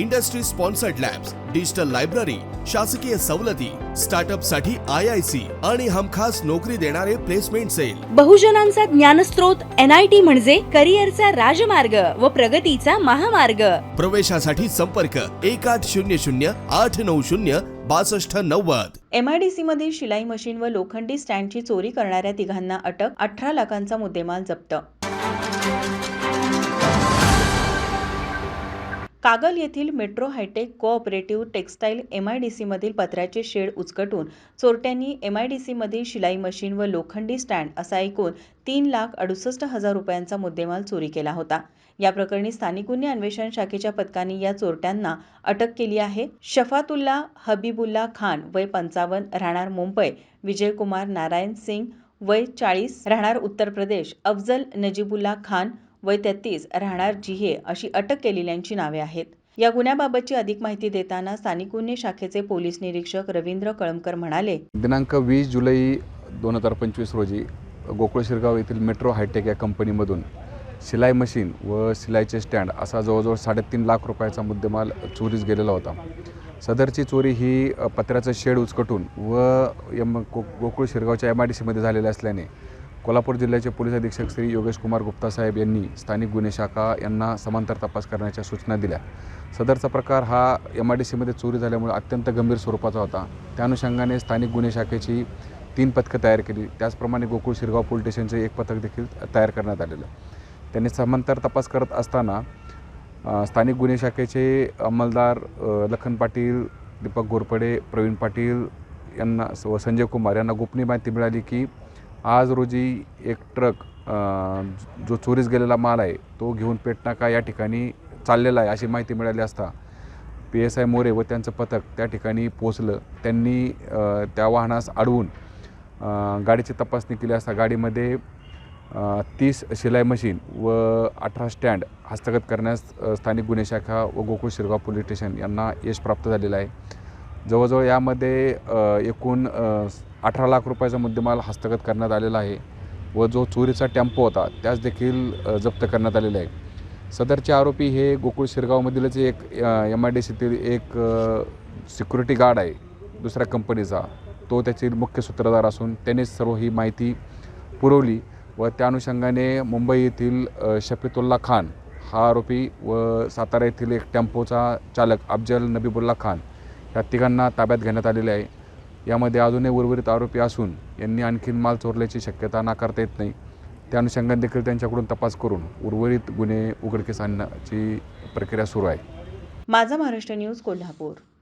industry sponsored labs digital library शासकीय सवलती स्टार्टअपसाठी I I C आणि हमखास नोकरी देणारे प्लेसमेंट सेल. बहुजनांचा ज्ञानस्रोत एन आय टी म्हणजे करिअरचा राजमार्ग व प्रगतीचा महामार्ग. प्रवेशासाठी संपर्क एक आठ शून्य शून्य आठ नऊ शून्य बासष्ट नव्वद. एमआयडीसीमधील शिलाई मशीन व लोखंडी स्टँडची चोरी करणाऱ्या तिघांना अटक अठरा लाखांचा मुद्देमाल जप्त. कागल येथील मेट्रो हायटेक कोऑपरेटिव्ह टेक्स्टाईल सीमधील पत्र्याचे शेड उचकटून चोरट्यांनी एम आय डी सीमधील शिलाई मशीन व लोखंडी स्टँड असा एकूण तीन लाख अडुसष्ट हजार रुपयांचा मुद्देमाल चोरी केला होता. या प्रकरणी स्थानिक गुन्हे अन्वेषण शाखेच्या पथकाने या चोरट्यांना अटक केली आहे. शफातुल्ला हबीबुल्ला खान वय पंचावन्न राहणार मुंबई विजयकुमार नारायण सिंग वय चाळीस राहणार उत्तर प्रदेश अफजल नजीबुल्ला खान वय तेहतीस राहणार जिहे अशी अटक केलेल्यांची नावे आहेत. या गुन्ह्याबाबतची अधिक माहिती देताना स्थानिक गुन्हे शाखेचे पोलीस निरीक्षक रवींद्र कळमकर म्हणाले दिनांक वीस जुलै दोन हजार पंचवीस रोजी गोकुळ शिरगाव येथील मेट्रो हायटेक या कंपनीमधून शिलाई मशीन व शिलाईचे स्टँड असा जवळजवळ साडेतीन लाख रुपयाचा मुद्देमाल चोरीस गेलेला होता. सदरची चोरी ही पत्र्याचं शेड उचकटून व एम गो गोकुळ शिरगावच्या एम आय डी सीमध्ये झालेली असल्याने कोल्हापूर जिल्ह्याचे पोलीस अधीक्षक श्री योगेश कुमार गुप्ता साहेब यांनी स्थानिक गुन्हे शाखा यांना समांतर तपास करण्याच्या सूचना दिल्या. सदरचा प्रकार हा एम आय डी सीमध्ये चोरी झाल्यामुळे अत्यंत गंभीर स्वरूपाचा होता. त्या अनुषंगाने स्थानिक गुन्हे शाखेची तीन पथकं तयार केली. त्याचप्रमाणे गोकुळ शिरगाव पोलीस स्टेशनचे एक पथक देखील तयार करण्यात आलेलं. त्यांनी समांतर तपास करत असताना स्थानिक गुन्हे शाखेचे अंमलदार लखन पाटील दीपक घोरपडे प्रवीण पाटील यांना व संजय कुमार यांना गोपनीय माहिती मिळाली की आज रोजी एक ट्रक जो चोरीस गेलेला माल आहे तो घेऊन पेटनाका या ठिकाणी चाललेला आहे अशी माहिती मिळाली असता पी एस आय मोरे व त्यांचं पथक त्या ठिकाणी पोचलं त्यांनी त्या वाहनास अडवून गाडीची तपासणी केली असता गाडीमध्ये तीस शिलाई मशीन व अठरा स्टँड हस्तगत करण्यास स्थानिक गुन्हे शाखा व गोकुळ शिरगाव पोलीस स्टेशन यांना यश प्राप्त झालेलं आहे. जवळजवळ यामध्ये एकूण अठरा लाख रुपयाचा मुद्देमाल हस्तगत करण्यात आलेला आहे व जो चोरीचा टेम्पो होता त्यास देखील जप्त करण्यात आलेला आहे. सदरचे आरोपी हे गोकुळ शिरगावमधीलच एक एम आय डी सीतील एक सिक्युरिटी गार्ड आहे दुसऱ्या कंपनीचा तो त्याची मुख्य सूत्रधार असून त्यानेच सर्व ही माहिती पुरवली व त्या अनुषंगाने मुंबई येथील अ, शफीतुल्ला खान हा आरोपी व सातारा येथील एक टेम्पोचा चालक अफजल नबीबुल्ला खान या तिघांना ताब्यात घेण्यात आलेले आहे. यामध्ये अजूनही उर्वरित आरोपी असून यांनी आणखीन माल चोरल्याची शक्यता नाकारता येत नाही. त्या अनुषंगाने देखील त्यांच्याकडून तपास करून उर्वरित गुन्हे उघडकीस आणण्याची प्रक्रिया सुरू आहे. माझा महाराष्ट्र न्यूज कोल्हापूर.